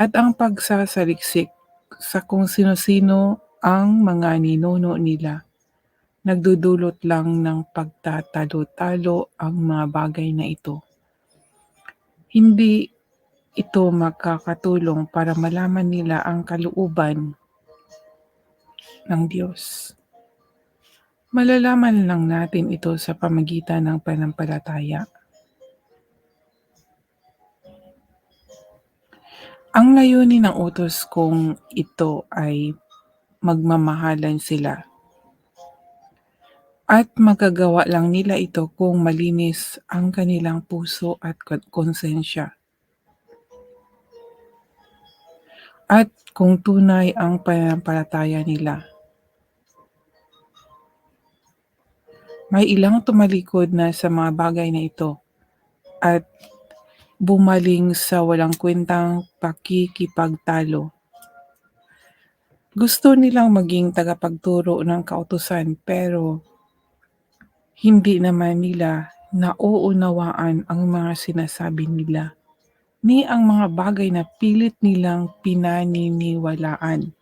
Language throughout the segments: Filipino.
at ang pagsasaliksik sa kung sino-sino ang mga ninuno nila. Nagdudulot lang ng pagtatalo-talo ang mga bagay na ito. Hindi ito makakatulong para malaman nila ang kalooban ng Diyos. Malalaman lang natin ito sa pamagitan ng panampalataya. Ang layunin ng utos kung ito ay magmamahalan sila at magagawa lang nila ito kung malinis ang kanilang puso at konsensya. At kung tunay ang pananampalataya nila. May ilang tumalikod na sa mga bagay na ito at bumaling sa walang kwentang pakikipagtalo. Gusto nilang maging tagapagturo ng kautusan pero hindi naman nila nauunawaan ang mga sinasabi nila ni ang mga bagay na pilit nilang pinaniniwalaan.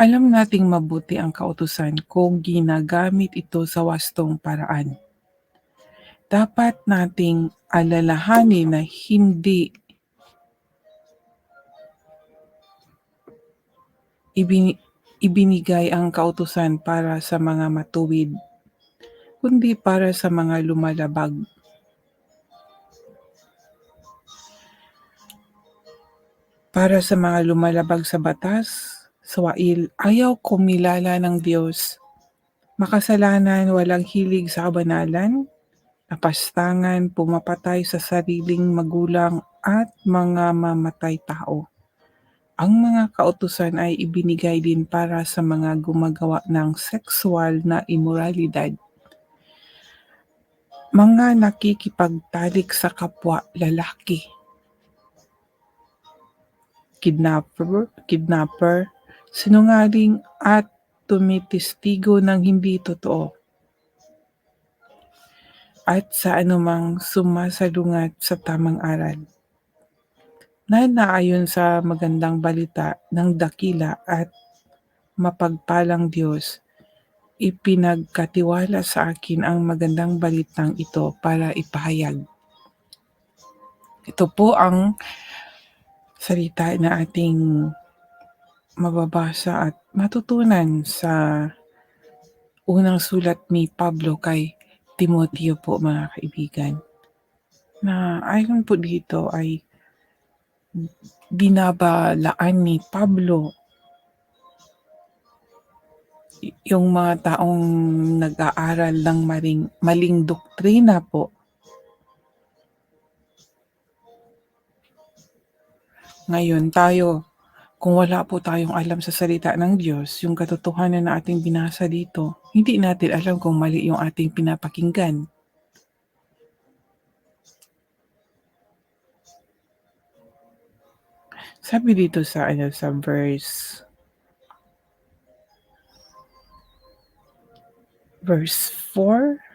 Alam nating mabuti ang kautusan kung ginagamit ito sa wastong paraan. Dapat nating alalahanin na hindi ibinigay ang kautusan para sa mga matuwid kundi para sa mga lumalabag. Para sa mga lumalabag sa batas, sawail, ayaw kumilala ng Diyos. Makasalanan, walang hilig sa kabanalan, napastangan, pumapatay sa sariling magulang at mga mamatay tao. Ang mga kautusan ay ibinigay din para sa mga gumagawa ng sexual na imoralidad mga nakikipagtalik sa kapwa lalaki. Kidnapper, kidnapper, sinungaling at tumitistigo ng hindi totoo. At sa anumang sumasalungat sa tamang aral. Na naayon sa magandang balita ng dakila at mapagpalang Diyos ipinagkatiwala sa akin ang magandang balitang ito para ipahayag. Ito po ang salita na ating mababasa at matutunan sa unang sulat ni Pablo kay Timoteo po mga kaibigan. Na ayon po dito ay binabalaan ni Pablo yung mga taong nag-aaral ng maling, maling doktrina po. Ngayon tayo, kung wala po tayong alam sa salita ng Diyos, yung katotohanan na ating binasa dito, hindi natin alam kung mali yung ating pinapakinggan. Sabi dito sa ano sa verse verse 4.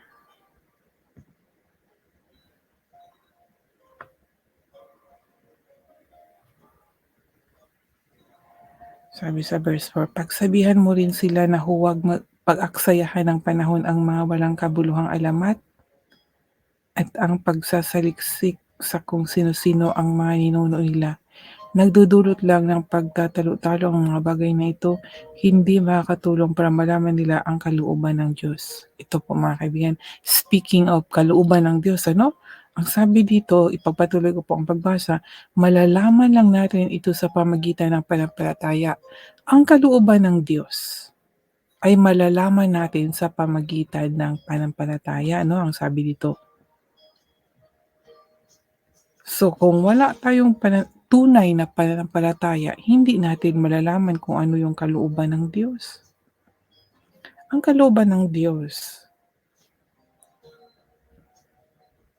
Sabi sa verse 4, pagsabihan mo rin sila na huwag pag-aksayahan ng panahon ang mga walang kabuluhang alamat at ang pagsasaliksik sa kung sino-sino ang mga ninuno nila Nagdudulot lang ng pagtatalo-talo ang mga bagay na ito, hindi makakatulong para malaman nila ang kalooban ng Diyos. Ito po mga kaibigan, speaking of kalooban ng Diyos, ano? Ang sabi dito, ipagpatuloy ko po ang pagbasa, malalaman lang natin ito sa pamagitan ng panampalataya. Ang kalooban ng Diyos ay malalaman natin sa pamagitan ng panampalataya, ano? Ang sabi dito. So kung wala tayong pan- tunay na pananampalataya, hindi natin malalaman kung ano yung kalooban ng Diyos. Ang kalooban ng Diyos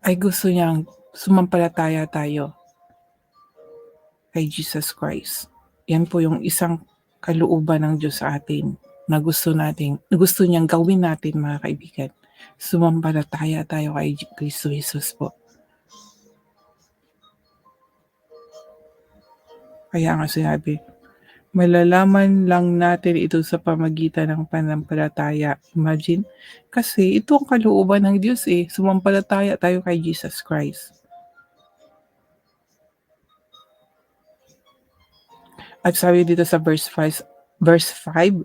ay gusto niyang sumampalataya tayo kay Jesus Christ. Yan po yung isang kalooban ng Diyos sa atin na gusto natin, gusto niyang gawin natin mga kaibigan. Sumampalataya tayo kay Kristo Jesus po. Kaya nga sinabi, malalaman lang natin ito sa pamagitan ng pananampalataya. Imagine, kasi ito ang kalooban ng Diyos eh, sumampalataya tayo kay Jesus Christ. At sabi dito sa verse 5, verse 5,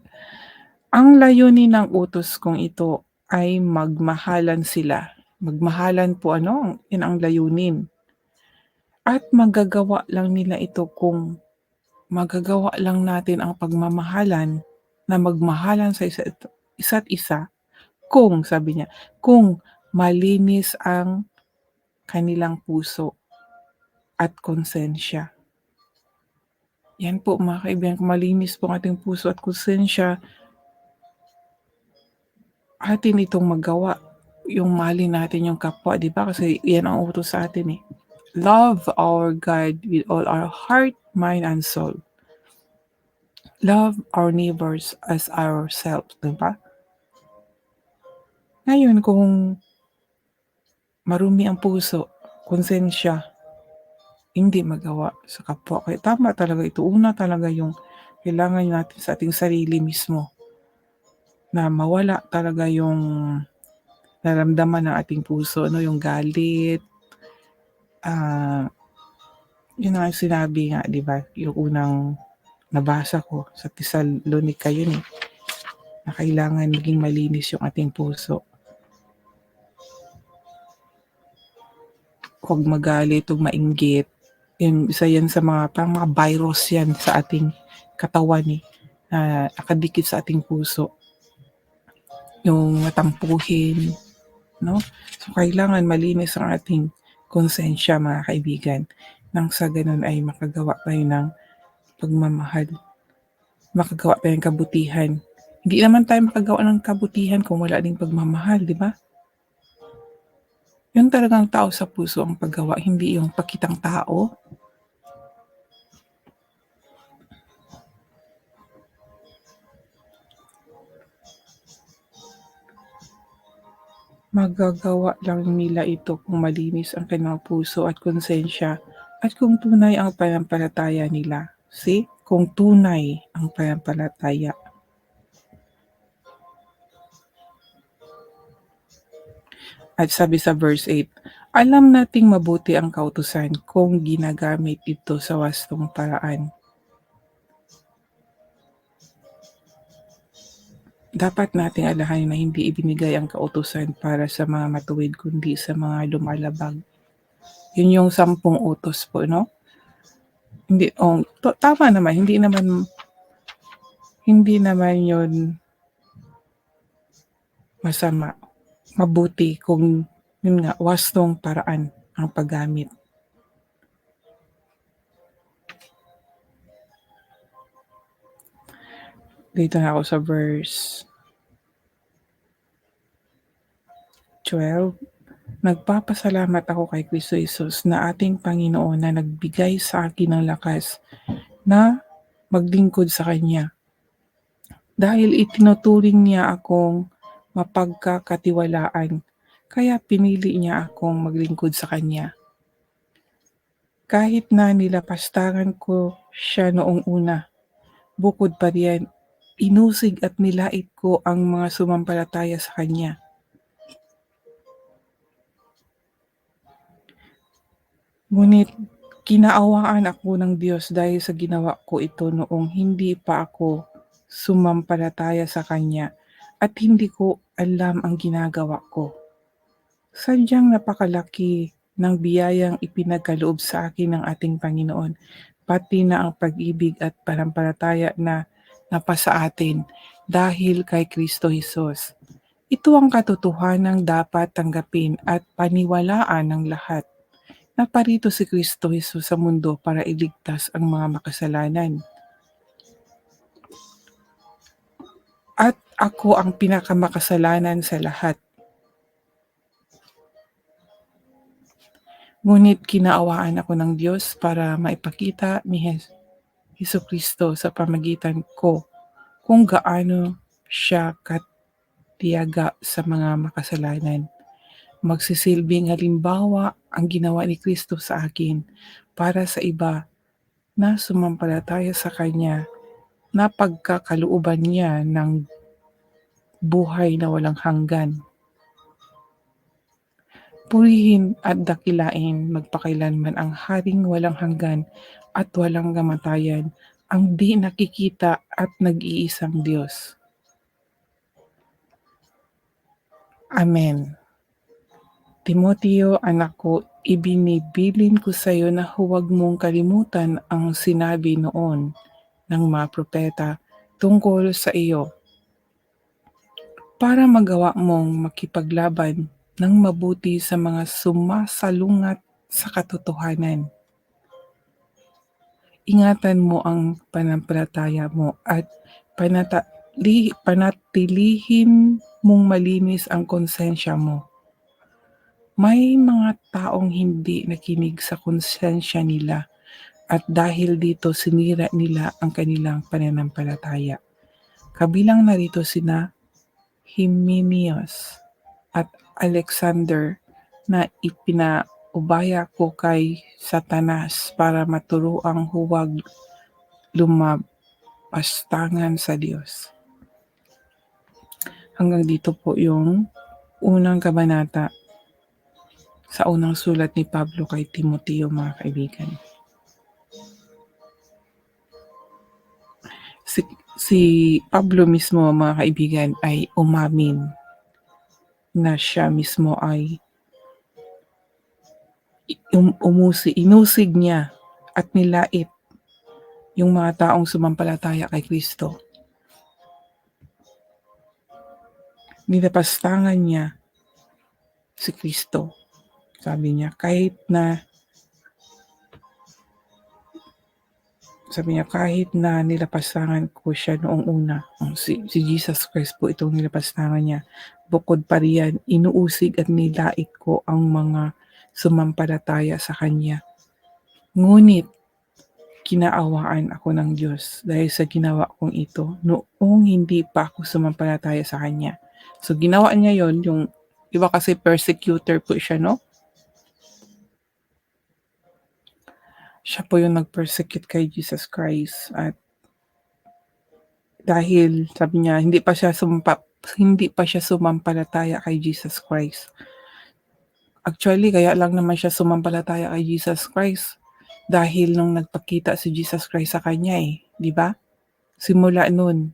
ang layunin ng utos kong ito ay magmahalan sila. Magmahalan po ano, yun ang layunin. At magagawa lang nila ito kung magagawa lang natin ang pagmamahalan na magmahalan sa isa't, isa't isa kung, sabi niya, kung malinis ang kanilang puso at konsensya. Yan po mga kaibigan, kung malinis po ang ating puso at konsensya, atin itong magawa. Yung mahalin natin yung kapwa, di ba? Kasi yan ang utos sa atin eh. Love our God with all our heart, mind, and soul. Love our neighbors as ourselves, di ba? Ngayon, kung marumi ang puso, konsensya, hindi magawa sa kapwa. Kaya tama talaga ito. Una talaga yung kailangan natin sa ating sarili mismo na mawala talaga yung naramdaman ng ating puso, no? yung galit, ah, yun ang sinabi nga, di ba? Yung unang nabasa ko sa Tesalonica yun eh, na kailangan maging malinis yung ating puso. Huwag magalit, huwag mainggit. Yun, isa yan sa mga, parang mga virus yan sa ating katawan eh, na nakadikit sa ating puso. Yung matampuhin, no? So, kailangan malinis ang ating konsensya, mga kaibigan. Nang sa ganun ay makagawa tayo ng pagmamahal. Makagawa tayo ng kabutihan. Hindi naman tayo makagawa ng kabutihan kung wala ding pagmamahal, di ba? Yun talagang tao sa puso ang paggawa, hindi yung pakitang tao. Magagawa lang nila ito kung malinis ang kanilang puso at konsensya at kung tunay ang pananampalataya nila. See? Kung tunay ang pananampalataya. At sabi sa verse 8, alam nating mabuti ang kautusan kung ginagamit ito sa wastong paraan. Dapat nating alahanin na hindi ibinigay ang kautusan para sa mga matuwid kundi sa mga lumalabag. Yun yung sampung utos po, no? Hindi, oh, to, tama naman, hindi naman, hindi naman yun masama. Mabuti kung, yun nga, wastong paraan ang paggamit. Dito na ako sa verse 12. Nagpapasalamat ako kay Kristo Jesus na ating Panginoon na nagbigay sa akin ng lakas na maglingkod sa Kanya. Dahil itinuturing niya akong mapagkakatiwalaan, kaya pinili niya akong maglingkod sa Kanya. Kahit na nilapastangan ko siya noong una, bukod pa riyan, inusig at nilait ko ang mga sumampalataya sa Kanya. Ngunit kinaawaan ako ng Diyos dahil sa ginawa ko ito noong hindi pa ako sumampalataya sa Kanya at hindi ko alam ang ginagawa ko. Sadyang napakalaki ng biyayang ipinagkaloob sa akin ng ating Panginoon, pati na ang pag-ibig at panampalataya na napasa atin dahil kay Kristo Jesus. Ito ang katotohanang dapat tanggapin at paniwalaan ng lahat na parito si Kristo Jesus sa mundo para iligtas ang mga makasalanan. At ako ang pinakamakasalanan sa lahat. Ngunit kinaawaan ako ng Diyos para maipakita ni Heso Kristo sa pamagitan ko kung gaano siya katiyaga sa mga makasalanan. Magsisilbing halimbawa ang ginawa ni Kristo sa akin para sa iba na sumampalataya sa Kanya na pagkakalooban niya ng buhay na walang hanggan. Purihin at dakilain magpakailanman ang haring walang hanggan at walang kamatayan, ang di nakikita at nag-iisang Diyos. Amen. Timoteo, anak ko, ibinibilin ko sa iyo na huwag mong kalimutan ang sinabi noon ng mga propeta tungkol sa iyo para magawa mong makipaglaban ng mabuti sa mga sumasalungat sa katotohanan. Ingatan mo ang panampalataya mo at panatali, panatilihin mong malinis ang konsensya mo. May mga taong hindi nakinig sa konsensya nila at dahil dito sinira nila ang kanilang pananampalataya. Kabilang narito sina Himenius at Alexander na ipinaubaya ko kay Satanas para maturuang huwag lumapastangan sa Diyos. Hanggang dito po yung unang kabanata sa unang sulat ni Pablo kay Timoteo mga kaibigan. Si, si Pablo mismo mga kaibigan ay umamin na siya mismo ay um, umusi, inusig niya at nilait yung mga taong sumampalataya kay Kristo. Nilapastangan niya si Kristo. Sabi niya, kahit na sabi niya, kahit na nilapastangan ko siya noong una, si, si Jesus Christ po itong nilapastangan niya, bukod pa riyan, inuusig at nilait ko ang mga sumampalataya sa Kanya. Ngunit, kinaawaan ako ng Diyos dahil sa ginawa kong ito noong hindi pa ako sumampalataya sa Kanya. So, ginawa niya yon yung, iba kasi persecutor po siya, no? Siya po yung nag-persecute kay Jesus Christ at dahil sabi niya hindi pa siya sumpa, hindi pa siya sumampalataya kay Jesus Christ. Actually, kaya lang naman siya sumampalataya kay Jesus Christ dahil nung nagpakita si Jesus Christ sa kanya eh, di ba? Simula noon,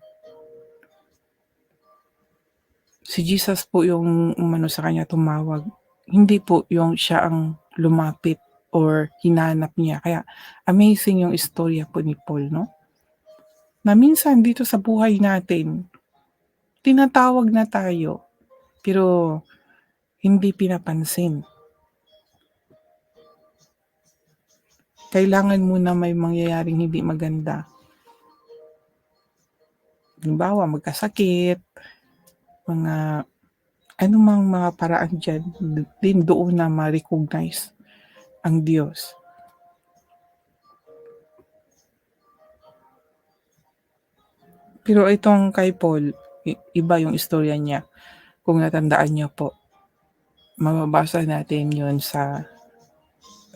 si Jesus po yung umano sa kanya tumawag. Hindi po yung siya ang lumapit or hinanap niya. Kaya amazing yung istorya po ni Paul, no? Na minsan dito sa buhay natin, tinatawag na tayo, pero hindi pinapansin. Kailangan muna may mangyayaring hindi maganda. Halimbawa, magkasakit, mga anumang mga paraan dyan, din doon na ma-recognize ang Diyos. Pero itong kay Paul, iba yung istorya niya. Kung natandaan niyo po, mababasa natin yun sa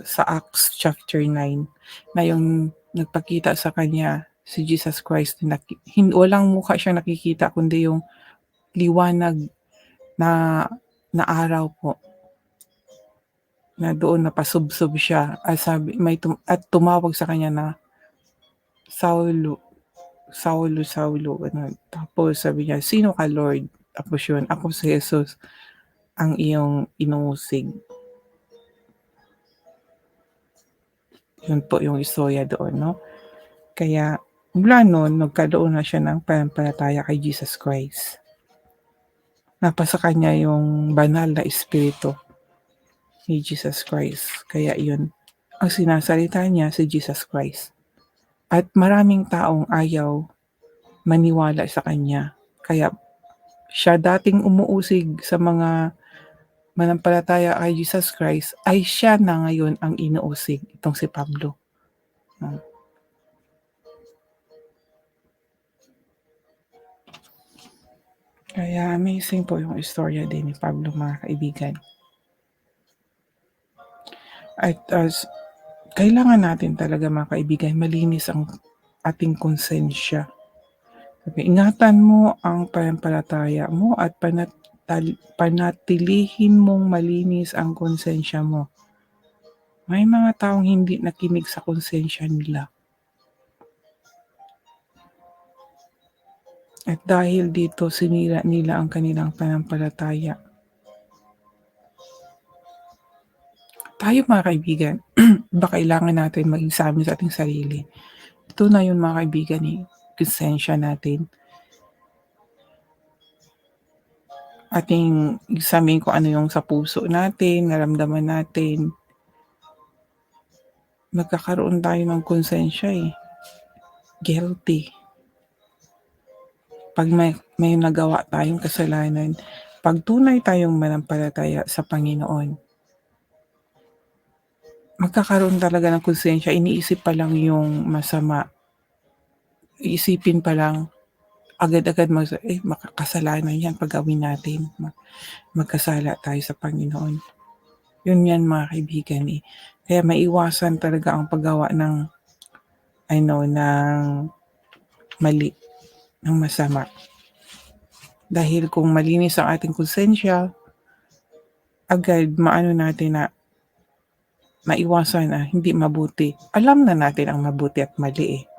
sa Acts chapter 9 na yung nagpakita sa kanya si Jesus Christ hin, walang mukha siya nakikita kundi yung liwanag na na araw po na doon napasubsob siya. At sabi may tum, at tumawag sa kanya na Saulo Saulo Saulo ano tapos sabi niya sino ka Lord? Tapos yun ako si Jesus ang iyong inuusig. Yun po yung istorya doon no? Kaya mula noon nagkaroon na siya ng panampalataya kay Jesus Christ. Napasa kanya yung banal na espiritu ni Jesus Christ. Kaya yun, ang sinasalita niya si Jesus Christ. At maraming taong ayaw maniwala sa kanya. Kaya siya dating umuusig sa mga manampalataya kay Jesus Christ, ay siya na ngayon ang inuusig, itong si Pablo. Kaya amazing po yung istorya din ni Pablo mga kaibigan. At as Kailangan natin talaga mga kaibigan malinis ang ating konsensya. Sabi, ingatan mo ang pananampalataya mo at panatal panatilihin mong malinis ang konsensya mo. May mga taong hindi nakinig sa konsensya nila. At dahil dito sinira nila ang kanilang pananampalataya. Tayo mga kaibigan, ba kailangan natin mag-examine sa ating sarili. Ito na yun mga kaibigan eh, konsensya natin. Ating examine kung ano yung sa puso natin, naramdaman natin. Magkakaroon tayo ng konsensya eh. Guilty. Pag may, may nagawa tayong kasalanan, pag tunay tayong manampalataya sa Panginoon, magkakaroon talaga ng konsensya, iniisip pa lang yung masama. Iisipin pa lang, agad-agad mag eh, makakasalanan yan pag gawin natin. Mag- magkasala tayo sa Panginoon. Yun yan mga kaibigan eh. Kaya maiwasan talaga ang paggawa ng ano, ng mali, ng masama. Dahil kung malinis ang ating konsensya, agad maano natin na maiwasan na hindi mabuti. Alam na natin ang mabuti at mali eh.